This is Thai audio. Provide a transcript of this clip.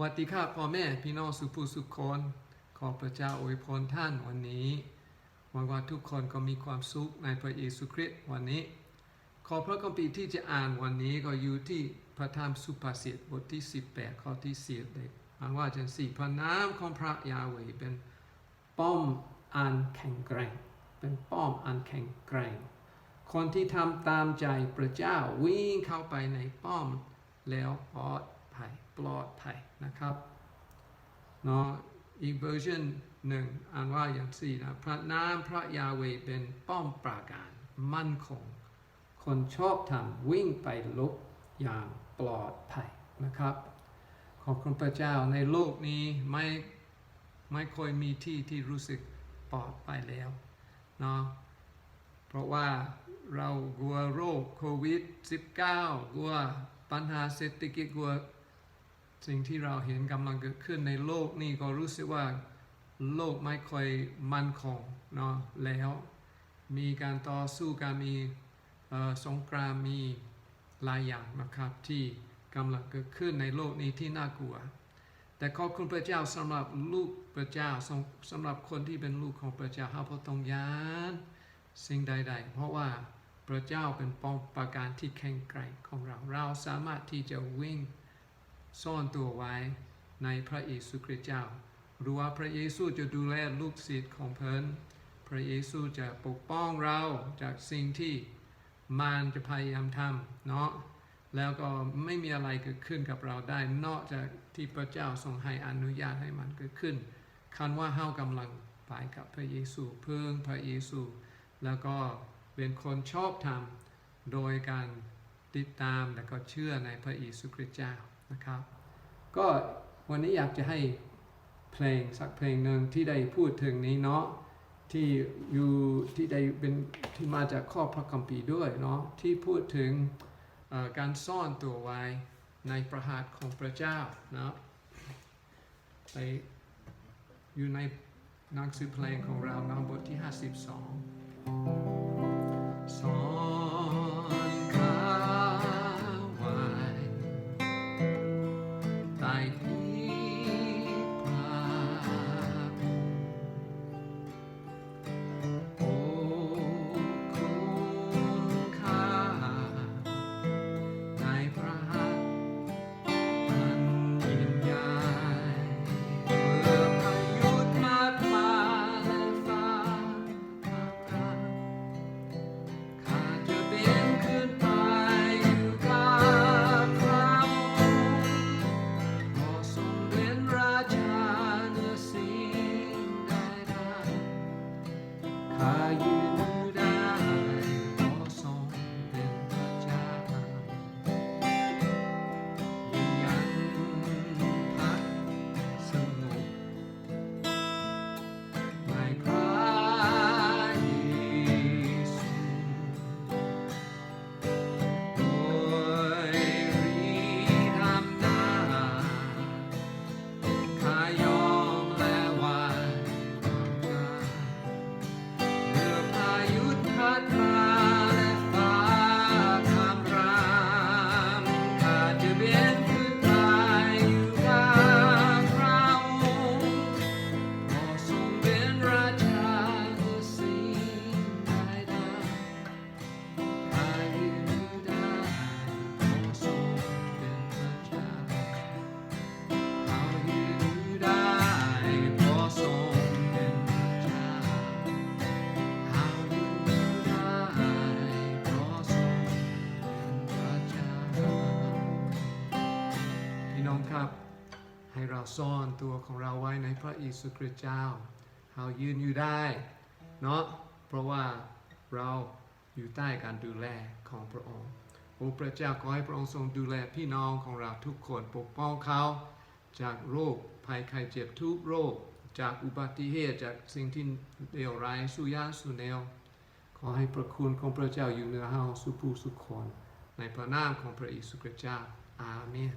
วัสดีครับพ่อแม่พี่น้องสุภูสุขคนขอพระเจ้าอวยพรท่านวันนี้หวังว่าทุกคนก็มีความสุขในพระเยซูคริสต์วันนี้ ขอพระคัมภีร์ที่จะอ่านวันนี้ก็อยู่ที่พระธรรมสุภาษิตบทที่ 18 ข้อที่4เด็กอ่านว่าจังสี่พระนามของพระยาเวเป็นป้อมอันแข็งแกร่ง เป็นป้อมอันแข็งแกร่ง คนที่ทำตามใจพระเจ้าวิ่งเข้าไปในป้อมแล้วปลอดภัย ปลอดภัยนะครับเนาะอีกเวอร์ชันหนึ่งอ่านว่าอย่างสี่นะพระนามพระยาเวเป็นป้อมปราการมั่นคง คนชอบทำวิ่งไปลบอย่างปลอดภัยนะครับ ขอบคุณพระเจ้าในโลกนี้ไม่ไม่ค่อยมีที่ที่รู้สึกปลอดภัยแล้วเนาะเพราะว่าเรากลัวโรคโควิด -19 กลัวปัญหาเศรษฐกิจกลัว สิ่งที่เราเห็นกำลังเกิดขึ้นในโลกนี่ก็รู้สึกว่าโลกไม่ค่อยมั่นคงเนาะแล้วมีการต่อสู้การมีสงครามมีหลายอย่างนะครับที่กำลังเกิดขึ้นในโลกนี้ที่น่ากลัว แต่ขอบคุณพระเจ้าสำหรับลูกพระเจ้าสำหรับคนที่เป็นลูกของพระเจ้าเราบ่ต้องยานสิ่งใด ๆ เพราะว่าพระเจ้าเป็นป้องปราการที่แข็งแกร่งของเรา เราสามารถที่จะวิ่ง ซ่อนตัวไว้ในพระเยซูคริสต์เจ้า รู้ว่าพระเยซูจะดูแลลูกศิษย์ของเพิ่นพระเยซูจะปกป้องเราจากสิ่งที่มารจะพยายามทำเนาะแล้วก็ไม่มีอะไรเกิดขึ้นกับเราได้ นอกจากที่พระเจ้าทรงให้อนุญาตให้มันเกิดขึ้น คันว่าเฮากำลังไปกับพระเยซูเพิ่งพระเยซู แล้วก็เป็นคนชอบธรรมโดยการติดตามและก็เชื่อในพระเยซูคริสต์เจ้า นะครับ ก็วันนี้อยากจะให้เพลงสักเพลงหนึ่งที่ได้พูดถึงนี้เนาะที่อยู่ที่ได้เป็นที่มาจากข้อพระคัมภีร์ด้วยเนาะที่พูดถึงการซ่อนตัวไว้ในประหัตถ์ของพระเจ้าเนาะไปอยู่ในหนังสือเพลงของเราเนาะบทที่ 52 ให้เราซ่อนตัวของเราไว้ในพระเยซูคริสต์เจ้าเรายืนอยู่ได้เนาะเพราะว่าเราอยู่ใต้การดูแลของพระองค์โอ้พระเจ้าขอให้พระองค์ทรงดูแลพี่น้องของเราทุกคนปกป้องเขา จากโรคภัยไข้เจ็บทุกโรค จากอุบัติเหตุจากสิ่งที่เลวร้ายสุยาสุเนวขอให้พระคุณของพระเจ้าอยู่เหนือเฮาสุภูสุขคนในพระนามของพระเยซูคริสต์เจ้าอาเมน